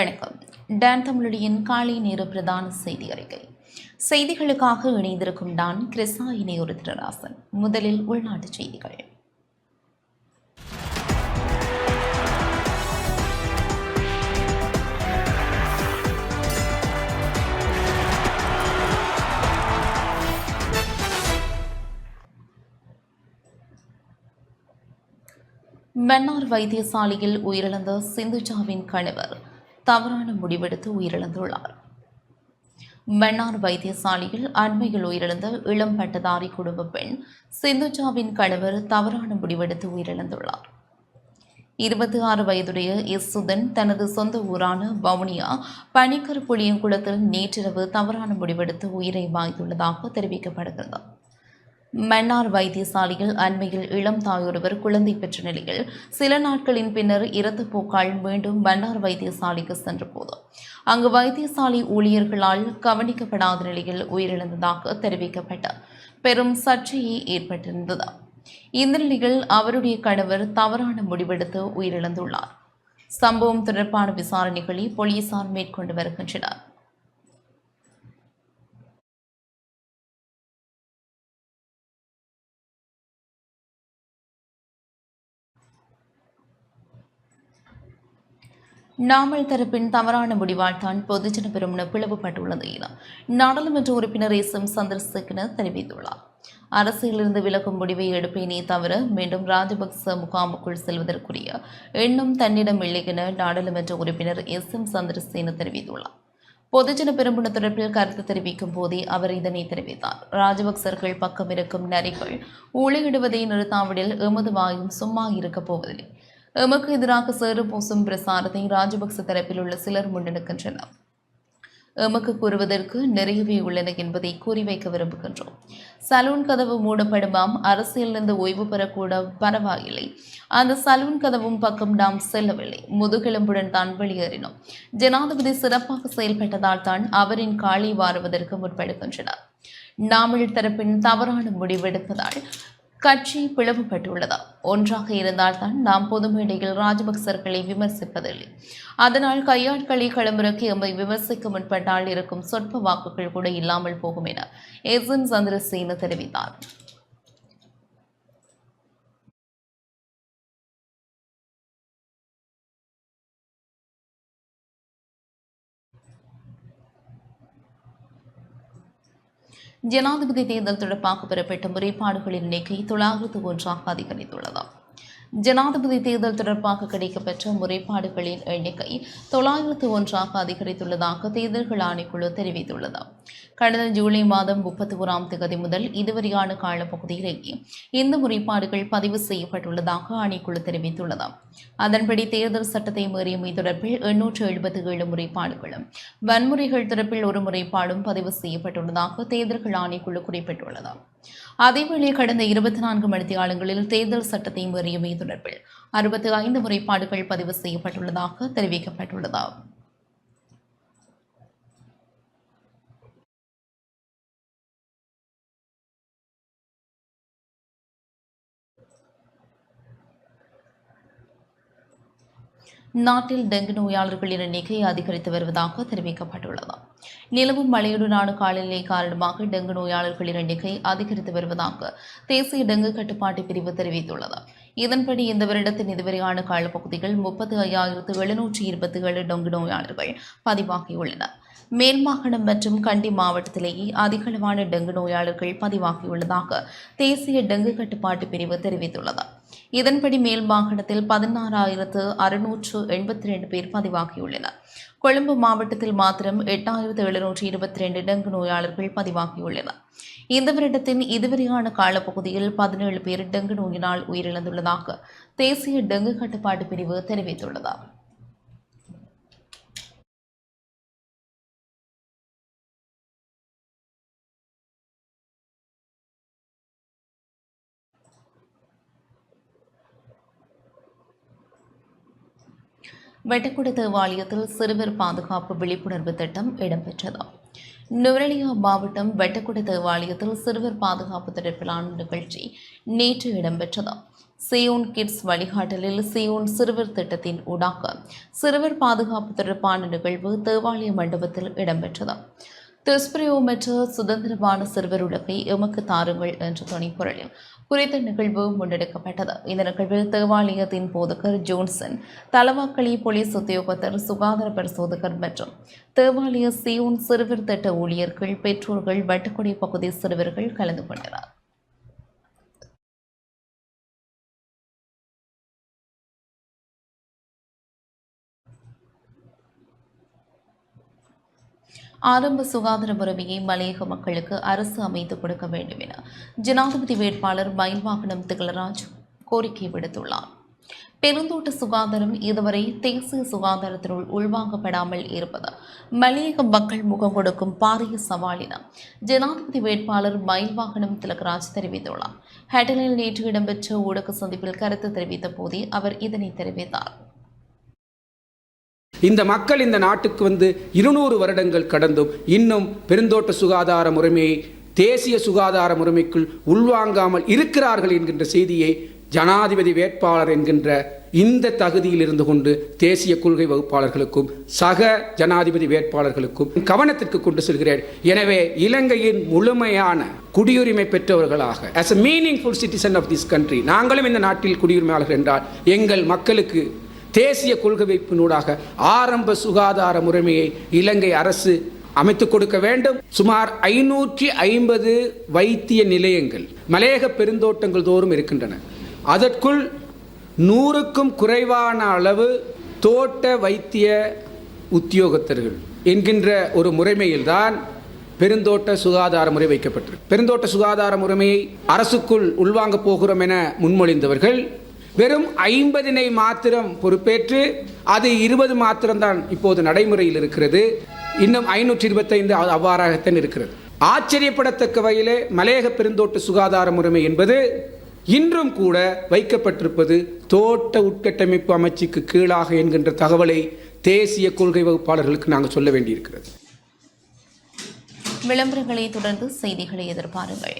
வணக்கம். டான் தமிழியின் காலை நேர பிரதான செய்தி அறிக்கை. செய்திகளுக்காக இணைந்திருக்கும் டான் கிருஷ்ணா இணையொரு திருராசன் முதலில் உள்நாட்டு செய்திகள். மன்னார் வைத்தியசாலையில் உயிரிழந்த சிந்துஜாவின் கணவர். தவறான முடிவெடுத்து உயிரிழந்துள்ளார். மன்னார் வைத்தியசாலையில் அண்மையில் உயிரிழந்த இளம் பட்டதாரி குடும்ப பெண் சிந்துஜாவின் கணவர் தவறான முடிவெடுத்து உயிரிழந்துள்ளார். இருபத்தி ஆறு வயதுடைய இசுதன் தனது சொந்த ஊரான வவுனியா பனிக்கர் புளியங்குளத்தில் நேற்றிரவு தவறான முடிவெடுத்து உயிரை வாய்த்துள்ளதாக தெரிவிக்கப்படுகிறது. மன்னார் வைத்தியசாலையில் அண்மையில் இளம் தாயொருவர் குழந்தை பெற்ற நிலையில் சில நாட்களின் பின்னர் இறந்த போக்கால் மீண்டும் மன்னார் வைத்தியசாலைக்கு சென்றபோது அங்கு வைத்தியசாலை ஊழியர்களால் கவனிக்கப்படாத நிலையில் உயிரிழந்ததாக தெரிவிக்கப்பட்ட பெரும் சர்ச்சையை ஏற்பட்டிருந்தது. இந்த நிலையில் அவருடைய கணவர் தவறான முடிவெடுத்து உயிரிழந்துள்ளார். சம்பவம் தொடர்பான விசாரணைகளை போலீசார் மேற்கொண்டு வருகின்றனர். நாமல் தரப்பின் தவறான முடிவால் தான் பொதுஜன பெருமன பிளவுபட்டுள்ளது என நாடாளுமன்ற உறுப்பினர் எஸ் எம் சந்திரசேகர தெரிவித்துள்ளார். அரசியலிருந்து விலகும் முடிவை எடுப்பேனே தவிர மீண்டும் ராஜபக்ச முகாமுக்குள் செல்வதற்குரிய எண்ணம் தன்னிடம் இல்லை என நாடாளுமன்ற உறுப்பினர் எஸ் எம் சந்திரசேன தெரிவித்துள்ளார். பொதுஜன பெரும்புண தொடர்பில் கருத்து தெரிவிக்கும் போதே அவர் இதனை தெரிவித்தார். ராஜபக்சர்கள் பக்கம் இருக்கும் நரிகள் ஊழியிடுவதை நிறுத்தாவிடில் எமது வாயும் சும்மா இருக்கப் போவதில்லை. எமக்கு எதிராக சேறு பூசும் பிரசாரத்தை ராஜபக்ச தரப்பில் உள்ள சிலர் முன்னெடுக்கின்றனர். எமக்கு கூறுவதற்கு நிறையவே உள்ளன என்பதை கூறி வைக்க விரும்புகின்றோம். சலூன் கதவு மூடப்படுமாம் அரசியலிருந்து ஓய்வு பெறக்கூட பரவாயில்லை. அந்த சலூன் கதவும் பக்கம் நாம் செல்லவில்லை. முதுகெலும்புடன் தான் வெளியேறினோம். ஜனாதிபதி சிறப்பாக செயல்பட்டதால் தான் அவரின் காலை வாருவதற்கு முற்படுகின்றனர். நாமல் தரப்பின் தவறான முடிவெடுப்பதால் கட்சி பிளவுபட்டுள்ளதா? ஒன்றாக இருந்தால்தான் நாம் பொதுமேடையில் ராஜபக்சர்களை விமர்சிப்பதில்லை. அதனால் கையாட்களை களமிறக்கி எம்மை விமர்சிக்க முற்பட்டால் இருக்கும் சொற்ப வாக்குகள் கூட இல்லாமல் போகும் என எஸ் என் சந்திரசேன தெரிவித்தார். ஜனாதிபதி தேர்தல் தொடர்பாக பெறப்பட்ட முறைப்பாடுகளின் எண்ணிக்கை தொள்ளாயிரத்து ஒன்றாக அதிகரித்துள்ளது. ஜனாதிபதி தேர்தல் தொடர்பாக கிடைக்கப்பெற்ற முறைப்பாடுகளின் எண்ணிக்கை தொள்ளாயிரத்து ஒன்றாக அதிகரித்துள்ளதாக தேர்தல்கள் ஆணைக்குழு தெரிவித்துள்ளது. கடந்த ஜூலை மாதம் முப்பத்தி ஓராம் தேதி முதல் இதுவரையான காலப்பகுதியிலேயே இந்த முறைப்பாடுகள் பதிவு செய்யப்பட்டுள்ளதாக ஆணைக்குழு தெரிவித்துள்ளது. அதன்படி தேர்தல் சட்டத்தை மீறியமை தொடர்பில் எண்ணூற்று எழுபத்தி ஏழு முறைப்பாடுகளும் வன்முறைகள் தொடர்பில் ஒரு முறைப்பாடும் பதிவு செய்யப்பட்டுள்ளதாக தேர்தல்கள் ஆணைக்குழு குறிப்பிட்டுள்ளது. அதேவேளை கடந்த இருபத்தி நான்கு மணித்தியாலங்களில் தேர்தல் சட்டத்தை மீறியமை தொடர்பில் அறுபத்தி ஐந்து முறைப்பாடுகள் பதிவு செய்யப்பட்டுள்ளதாக தெரிவிக்கப்பட்டுள்ளது. நாட்டில் டெங்கு நோயாளர்களின் எண்ணிக்கை அதிகரித்து வருவதாக தெரிவிக்கப்பட்டுள்ளது. நிலவும் மழையுடனான காலநிலை காரணமாக டெங்கு நோயாளர்களின் எண்ணிக்கை அதிகரித்து வருவதாக தேசிய டெங்கு கட்டுப்பாட்டு பிரிவு தெரிவித்துள்ளது. இதன்படி இந்த வருடத்தின் இதுவரையான காலப்பகுதியில் முப்பத்தி ஐயாயிரத்து எழுநூற்றி இருபத்தி ஏழு டொங்கு நோயாளர்கள் பதிவாகியுள்ளனர் மேல்மாகாணம் மற்றும் கண்டி மாவட்டத்திலேயே அதிகளவான டெங்கு நோயாளர்கள் பதிவாகியுள்ளதாக தேசிய டெங்கு கட்டுப்பாட்டு பிரிவு தெரிவித்துள்ளது. இதன்படி மேல் மாகாணத்தில் பதினாறாயிரத்து அறுநூற்று எண்பத்தி ரெண்டு பேர் பதிவாகியுள்ளனர். கொழும்பு மாவட்டத்தில் மாத்திரம் எட்டாயிரத்து எழுநூற்றி இருபத்தி ரெண்டு டெங்கு நோயாளர்கள் பதிவாகியுள்ளனர். இந்த வருடத்தின் இதுவரையான காலப்பகுதியில் பதினேழு பேர் டெங்கு நோயினால் உயிரிழந்துள்ளதாக தேசிய டெங்கு கட்டுப்பாட்டு பிரிவு தெரிவித்துள்ளது. வெட்டக்குடி தேவாலயத்தில் சிறுவர் பாதுகாப்பு விழிப்புணர்வு திட்டம் இடம்பெற்றது. நுவரெலியா மாவட்டம் வெட்டக்குடி தேவாலயத்தில் சிறுவர் பாதுகாப்பு தொடர்பிலான நிகழ்ச்சி நேற்று இடம்பெற்றது. சியோன் கிட்ஸ் வழிகாட்டலில் சியோன் சிறுவர் திட்டத்தின் ஊடாக சிறுவர் பாதுகாப்பு தொடர்பான நிகழ்வு தேவாலய மண்டபத்தில் இடம்பெற்றது. துஷ்பிரயோகமற்ற சுதந்திரமான சிறுவர் உலகை எமக்கு தாருங்கள் என்ற துணைப்பொருளில் குறித்த நிகழ்வு முன்னெடுக்கப்பட்டது. இந்த நிகழ்வில் தேவாலயத்தின் போதகர் ஜோன்சன் தலவாக்களி போலீஸ் உத்தியோகத்தர் சுகாதார பரிசோதகர் மற்றும் தேவாலய சியோன் சிறுவர் திட்ட ஊழியர்கள் பெற்றோர்கள் வட்டுக்குடி பகுதி சிறுவர்கள் கலந்து கொண்டனர். ஆரம்ப சுகாதார முறைமையை மலையக மக்களுக்கு அரசு அமைத்து கொடுக்க வேண்டும் என ஜனாதிபதி வேட்பாளர் மயில்வாகனம் திகழராஜ் கோரிக்கை விடுத்துள்ளார். பெருந்தோட்ட சுகாதாரம் இதுவரை தேசிய சுகாதாரத்தினுள் உள்வாங்கப்படாமல் இருப்பது மலையக மக்கள் முகம் கொடுக்கும் பாரிய சவால் என ஜனாதிபதி வேட்பாளர் மயில்வாகனம் திலகராஜ் தெரிவித்துள்ளார். ஹேட்டலில் நேற்று இடம்பெற்ற ஊடக சந்திப்பில் கருத்து தெரிவித்த போதே அவர் இதனை தெரிவித்தார். இந்த மக்கள் இந்த நாட்டுக்கு வந்து இருநூறு வருடங்கள் கடந்தும் இன்னும் பெருந்தோட்ட சுகாதார முறைமையை தேசிய சுகாதார முறைமைக்குள் உள்வாங்காமல் இருக்கிறார்கள் என்கின்ற செய்தியை ஜனாதிபதி வேட்பாளர் என்கின்ற இந்த தகுதியில் இருந்து கொண்டு தேசிய கொள்கை வகுப்பாளர்களுக்கும் சக ஜனாதிபதி வேட்பாளர்களுக்கும் கவனத்திற்கு கொண்டு செல்கிறேன். எனவே இலங்கையின் முழுமையான குடியுரிமை பெற்றவர்களாக as a meaning full citizen of this country நாங்களும் இந்த நாட்டில் குடியுரிமையாளர்கள் என்றால் எங்கள் மக்களுக்கு தேசிய கொள்கை வைப்பினூடாக ஆரம்ப சுகாதார முறைமையை இலங்கை அரசு அமைத்து கொடுக்க வேண்டும். சுமார் ஐநூற்றி ஐம்பது வைத்திய நிலையங்கள் மலையக பெருந்தோட்டங்கள் தோறும் இருக்கின்றன. அதற்குள் நூறுக்கும் குறைவான அளவு தோட்ட வைத்திய உத்தியோகத்தர்கள் என்கின்ற ஒரு முறைமையில்தான் பெருந்தோட்ட சுகாதார முறை வைக்கப்பட்டிருக்கு. பெருந்தோட்ட சுகாதார முறைமையை அரசுக்குள் உள்வாங்க போகிறோம் என முன்மொழிந்தவர்கள் வெறும் ஐம்பதினை மாத்திரம் பொறுப்பேற்று அது இருபது மாத்திரம்தான் இப்போது நடைமுறையில் இருக்கிறது. இன்னும் ஐநூற்றி இருபத்தைந்து அவ்வாறாகத்தான் இருக்கிறது. ஆச்சரியப்படத்தக்க வகையிலே மலையக பெருந்தோட்ட சுகாதார முறைமை என்பது இன்றும் கூட வைக்கப்பட்டிருப்பது தோட்ட உட்கட்டமைப்பு அமைச்சுக்கு கீழாக என்கின்ற தகவலை தேசிய கொள்கை வகுப்பாளர்களுக்கு நாங்கள் சொல்ல வேண்டியிருக்கிறது. விளம்பரங்களை தொடர்ந்து செய்திகளை எதிர்பாருங்கள்.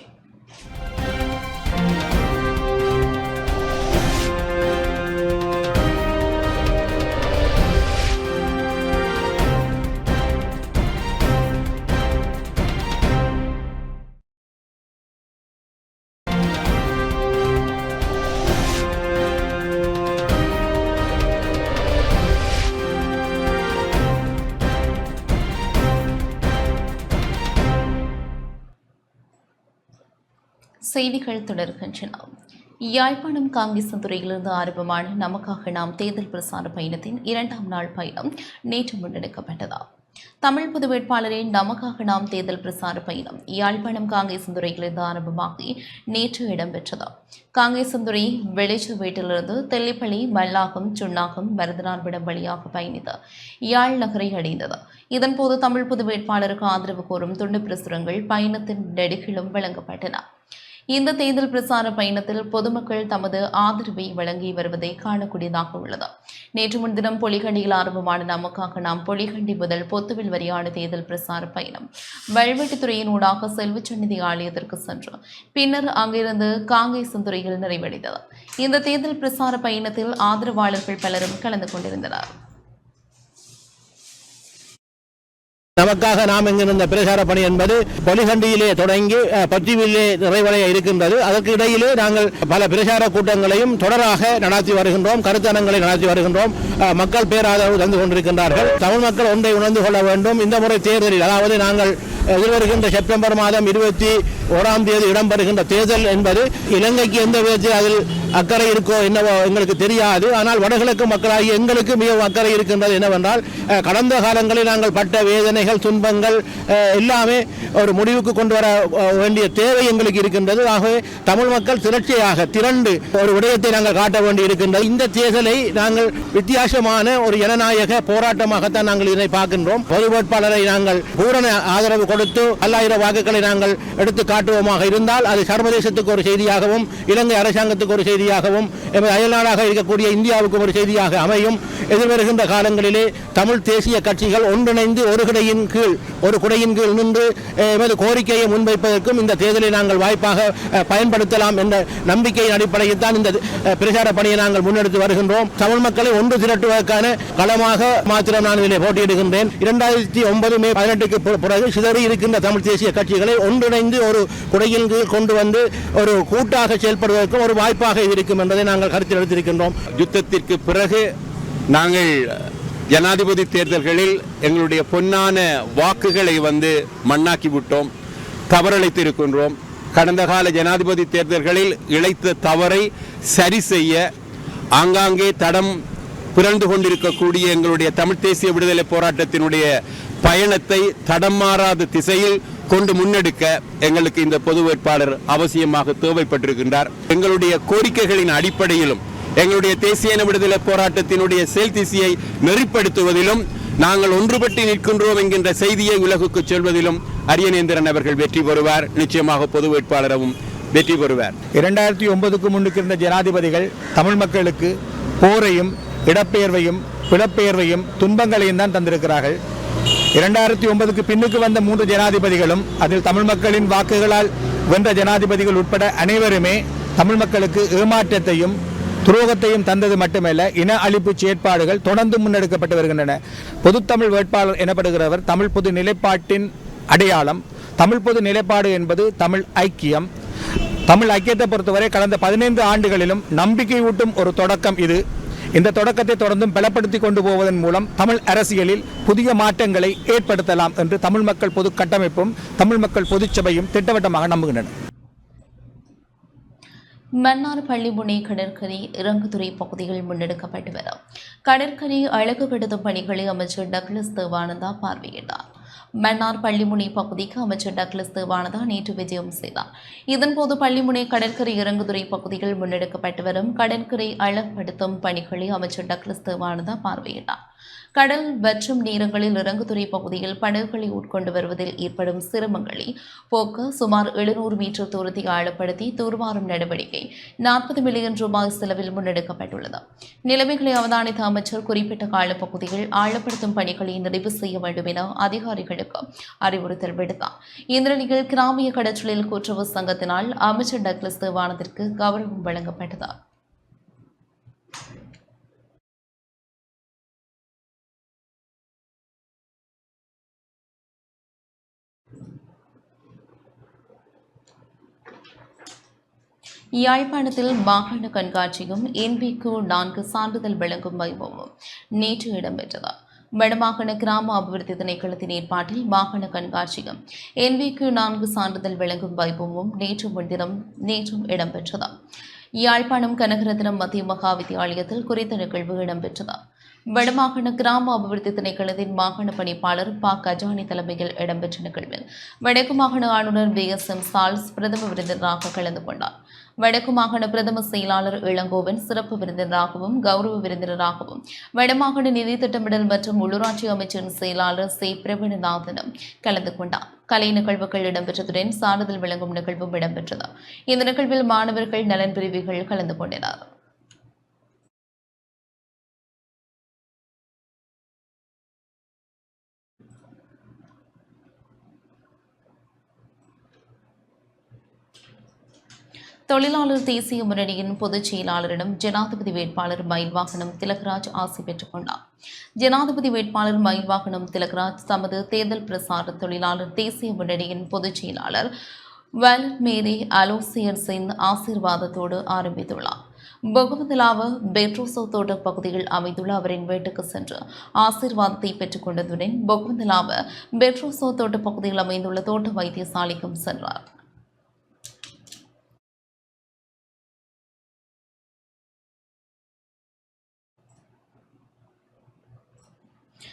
செய்திகள் தொடர்கின்றன. யாழ்ப்பாணம் காங்கிசத்துறையிலிருந்து ஆரம்பமான நமக்காக நாம் தேர்தல் பிரசார பயணத்தின் இரண்டாம் நாள் பயணம் நேற்று முன்னெடுக்கப்பட்டதா. தமிழ் பொது வேட்பாளரின் நமக்காக நாம் தேர்தல் பிரசார பயணம் யாழ்ப்பாணம் காங்கேசந்துறையிலிருந்து ஆரம்பமாகி நேற்று இடம்பெற்றது. காங்கேசந்துறை வெளிச்ச வீட்டிலிருந்து தெல்லிப்பள்ளி மல்லாகம் சுண்ணாகம் மருதனார்விடம் வழியாக பயணித்து யாழ் நகரை அடைந்தது. இதன்போது தமிழ் பொது வேட்பாளருக்கு ஆதரவு கோரும் துண்டு பிரசுரங்கள் பயணத்தின் நெடுகிலும் வழங்கப்பட்டன. இந்த தேர்தல் பிரசார பயணத்தில் பொதுமக்கள் தமது ஆதரவை வழங்கி வருவதை காணக்கூடியதாக உள்ளது. நேற்று முன்தினம் பொலிகண்டியில் ஆரம்பமான நமக்காக நாம் பொலிகண்டி முதல் பொத்துவில் வரியான தேர்தல் பிரசார பயணம். வல்வெட்டித்துறையின் ஊடாக செல்வச்சந்நிதி ஆலயத்திற்கு சென்று பின்னர் அங்கிருந்து காங்கேசந்துறையில் நிறைவடைந்தது. இந்த தேர்தல் பிரசார பயணத்தில் ஆதரவாளர்கள் பலரும் கலந்து கொண்டிருந்தனர். நமக்காக நாம் என்கின்ற பிரச்சார பணி என்பது பொலிகண்டியிலே தொடங்கி பத்திவிலே நிறைவடைய இருக்கின்றது. அதற்கு இடையிலே நாங்கள் பல பிரச்சார கூட்டங்களையும் தொடராக நடத்தி வருகின்றோம் கருத்தரங்களை நடத்தி வருகின்றோம். மக்கள் பேராதரவு தந்து கொண்டிருக்கின்றார்கள். தமிழ் மக்கள் ஒன்றை உணர்ந்து கொள்ள வேண்டும். இந்த முறை தேர்தலில் அதாவது நாங்கள் எதிர்வருகின்ற செப்டம்பர் மாதம் இருபத்தி ஓராம் தேதி இடம்பெறுகின்ற தேர்தல் என்பது இலங்கைக்கு எந்த விதத்தில் அதில் அக்கறை இருக்கோ என்னவோ எங்களுக்கு தெரியாது. ஆனால் வடகிழக்கு மக்களாகி எங்களுக்கு மிகவும் அக்கறை இருக்கின்றது என்னவென்றால் கடந்த காலங்களில் நாங்கள் பட்ட வேதனைகள் துன்பங்கள் எல்லாமே ஒரு முடிவுக்கு கொண்டு வர வேண்டிய தேவை எங்களுக்கு இருக்கின்றது. ஆகவே தமிழ் மக்கள் திரட்சியாக திரண்டு ஒரு விடயத்தை நாங்கள் காட்ட வேண்டி இருக்கின்றது. இந்த தேர்தலை நாங்கள் வித்தியாசமான ஒரு ஜனநாயக போராட்டமாகத்தான் நாங்கள் இதனை பார்க்கின்றோம். பொது வேட்பாளரை நாங்கள் பூரண ஆதரவு கொடுத்து பல்லாயிரம் வாக்குகளை நாங்கள் எடுத்து காட்டுவோமாக இருந்தால் அது சர்வதேசத்துக்கு ஒரு செய்தியாகவும் இலங்கை அரசாங்கத்துக்கு ஒரு செய்தி செய்தியாகவும் எமது அயல்நாடாக இருக்கக்கூடிய இந்தியாவுக்கும் ஒரு செய்தியாக அமையும். எதிர்வருகின்ற காலங்களிலே தமிழ் தேசிய கட்சிகள் ஒன்றிணைந்து ஒரு குடையின் கீழ் ஒரு குடையின் கீழ் நின்று எமது கோரிக்கையை முன்வைப்பதற்கும் இந்த தேர்தலை நாங்கள் வாய்ப்பாக பயன்படுத்தலாம் என்ற நம்பிக்கையின் அடிப்படையில் தான் இந்த பிரச்சார பணியை நாங்கள் முன்னெடுத்து வருகின்றோம். தமிழ் மக்களை ஒன்று திரட்டுவதற்கான களமாக மாத்திரம் நான் இதில் போட்டியிடுகின்றேன். இரண்டாயிரத்தி ஒன்பது மே பதினெட்டுக்கு பிறகு சிதறி இருக்கின்ற தமிழ் தேசிய கட்சிகளை ஒன்றிணைந்து ஒரு குடையின் கீழ் கொண்டு வந்து ஒரு கூட்டாக செயல்படுவதற்கும் ஒரு வாய்ப்பாக இது இருக்கும் என்பதை நாங்கள் கருத்தில் எடுத்திருக்கின்றோம். யுத்தத்திற்கு பிறகு நாங்கள் ஜனாதிபதி தேர்தல்களில் எங்களுடைய பொன்னான வாக்குகளை வந்து மண்ணாக்கி விட்டோம் தவறளித்திருக்கின்றோம் கடந்த கால ஜனாதிபதி தேர்தல்களில் இழைத்த தவறை சரி செய்ய ஆங்காங்கே தடம் பிறந்து கொண்டிருக்கக்கூடிய எங்களுடைய தமிழ் தேசிய விடுதலை போராட்டத்தினுடைய பயணத்தை தடம் மாறாத திசையில் கொண்டு முன்னெடுக்க எங்களுக்கு இந்த பொது வேட்பாளர் அவசியமாக தேவைப்பட்டிருக்கின்றார். எங்களுடைய கோரிக்கைகளின் அடிப்படையிலும் எங்களுடைய தேசிய இன விடுதலை போராட்டத்தினுடைய செயல் திசையை நெறிப்படுத்துவதிலும் நாங்கள் ஒன்றுபட்டு நிற்கின்றோம் என்கின்ற செய்தியை உலகுக்கு சொல்வதிலும் அரியநேந்திரன் அவர்கள் வெற்றி பெறுவார். நிச்சயமாக பொது வேட்பாளரவும் வெற்றி பெறுவார். இரண்டாயிரத்தி ஒன்பதுக்கு முன்னுக்கு இருந்த ஜனாதிபதிகள் தமிழ் மக்களுக்கு போரையும் இடப்பெயர்வையும் பிளப்பெயர்வையும் துன்பங்களையும் தான் தந்திருக்கிறார்கள். இரண்டாயிரத்தி ஒன்பதுக்கு பின்னுக்கு வந்த மூன்று ஜனாதிபதிகளும் அதில் தமிழ் மக்களின் வாக்குகளால் வென்ற ஜனாதிபதிகள் உட்பட அனைவருமே தமிழ் மக்களுக்கு ஏமாற்றத்தையும் துரோகத்தையும் தந்தது மட்டுமல்ல இன அழிப்பு செயற்பாடுகள் தொடர்ந்து முன்னெடுக்கப்பட்டு வருகின்றன. பொதுத்தமிழ் வேட்பாளர் எனப்படுகிறவர் தமிழ் பொது நிலைப்பாட்டின் அடையாளம். தமிழ் பொது நிலைப்பாடு என்பது தமிழ் ஐக்கியம். தமிழ் ஐக்கியத்தை பொறுத்தவரை கடந்த பதினைந்து ஆண்டுகளிலும் நம்பிக்கை ஊட்டும் ஒரு தொடக்கம் இது. இந்த தொடக்கத்தை தொடர்ந்தும் பலப்படுத்தி கொண்டு போவதன் மூலம் தமிழ் அரசியலில் புதிய மாற்றங்களை ஏற்படுத்தலாம் என்று தமிழ் மக்கள் பொது கட்டமைப்பும் தமிழ் மக்கள் பொதுச்சபையும் திட்டவட்டமாக நம்புகின்றன. மன்னார் பள்ளிமுனை கடற்கரை இறங்குதுறை பகுதிகள் முன்னெடுக்கப்பட்டு வரும். கடற்கரை அழகுபடுத்தும் பணிகளை அமைச்சர் டக்ளஸ் தேவானந்தா பார்வையிட்டார். மன்னார் பள்ளிமுனை பகுதிக்கு அமைச்சர் டக்ளஸ் தேவானதா நேற்று விஜயம் செய்தார். இதன்போது பள்ளிமுனை கடற்கரை இறங்குதுறை பகுதிகள் முன்னெடுக்கப்பட்டு வரும் கடற்கரை அழகுபடுத்தும் பணிகளை அமைச்சர் டக்ளஸ் தேவானதா பார்வையிட்டார். கடல் வற்றும் நேரங்களில் இறங்குதுறை பகுதியில் படகுகளை உட்கொண்டு வருவதில் ஏற்படும் சிரமங்களை போக்க சுமார் எழுநூறு மீட்டர் தூரத்தை ஆழப்படுத்தி தூர்வாரும் நடவடிக்கை நாற்பது மில்லியன் ரூபாய் செலவில் முன்னெடுக்கப்பட்டுள்ளது. நிலைமைகளை அவதானித்த அமைச்சர் குறிப்பிட்ட காலப்பகுதியில் ஆழப்படுத்தும் பணிகளை நிறைவு செய்ய வேண்டும் என அதிகாரிகளுக்கு அறிவுறுத்தல் விடுத்தார். இந்த நிலையில் கிராமிய கடற்றலில் கூட்டுறவு சங்கத்தினால் அமைச்சர் டக்ளஸ் தேவானத்திற்கு கௌரவம் வழங்கப்பட்டது. யாழ்ப்பாணத்தில் மாகாண கண்காட்சியும் என்பிக்கு நான்கு சான்றிதழ் வழங்கும் வைபவமும் நேற்று இடம்பெற்றது. வடமாகாண கிராம அபிவிருத்தி திணைக்களத்தின் ஏற்பாட்டில் மாகாண கண்காட்சியும் என்பிக்கு நான்கு சான்றிதழ் வழங்கும் வைபவமும் நேற்று முன்தினம் நேற்றும் இடம்பெற்றது. யாழ்ப்பாணம் கனகரத்னம் மத்திய மகா வித்தியாலயத்தில் குறித்த நிகழ்வு இடம்பெற்றது. வடமாகாண கிராம அபிவிருத்தி திணைக்களத்தின் மாகாண பணிப்பாளர் பா. கஜானி தலைமையில் இடம்பெற்ற நிகழ்வில் வடக்கு மாகாண ஆளுநர் பி எஸ். எம். சால்ஸ் பிரதம விருந்தினராக கலந்து கொண்டார். வடக்கு மாகாண பிரதம செயலாளர் இளங்கோவன் சிறப்பு விருந்தினராகவும் கௌரவ விருந்தினராகவும் வடமாகாண நிதி திட்டமிடல் மற்றும் உள்ளூராட்சி அமைச்சின் செயலாளர் சே. பிரவீணநாதனும் கலந்து கொண்டார். கலை நிகழ்வுகள் இடம்பெற்றதுடன் சான்றிதழ் வழங்கும் நிகழ்வும் இடம்பெற்றது. இந்த நிகழ்வில் மாணவர்கள் நலன் பிரிவுகள் கலந்து கொண்டனர். தொழிலாளர் தேசிய முன்னணியின் பொதுச் செயலாளரிடம் ஜனாதிபதி வேட்பாளர் மயில்வாகனம் திலகராஜ் ஆசி பெற்றுக் கொண்டார். ஜனாதிபதி வேட்பாளர் மயில்வாகனம் திலகராஜ் தமது தேர்தல் பிரசார தொழிலாளர் தேசிய முன்னணியின் பொதுச் செயலாளர் வேலட் மேரி அலோசியர்ஸின் ஆசீர்வாதத்தோடு ஆரம்பித்துள்ளார். பகுவதலாவ பெட்ரோசோ தோட்ட பகுதியில் அமைந்துள்ள அவரின் வீட்டுக்கு சென்று ஆசீர்வாதத்தை பெற்றுக் கொண்டதுடன் பகுவதலாவ பெட்ரோசோ தோட்ட பகுதியில் அமைந்துள்ள தோட்ட வைத்தியசாலைக்கும் சென்றார்.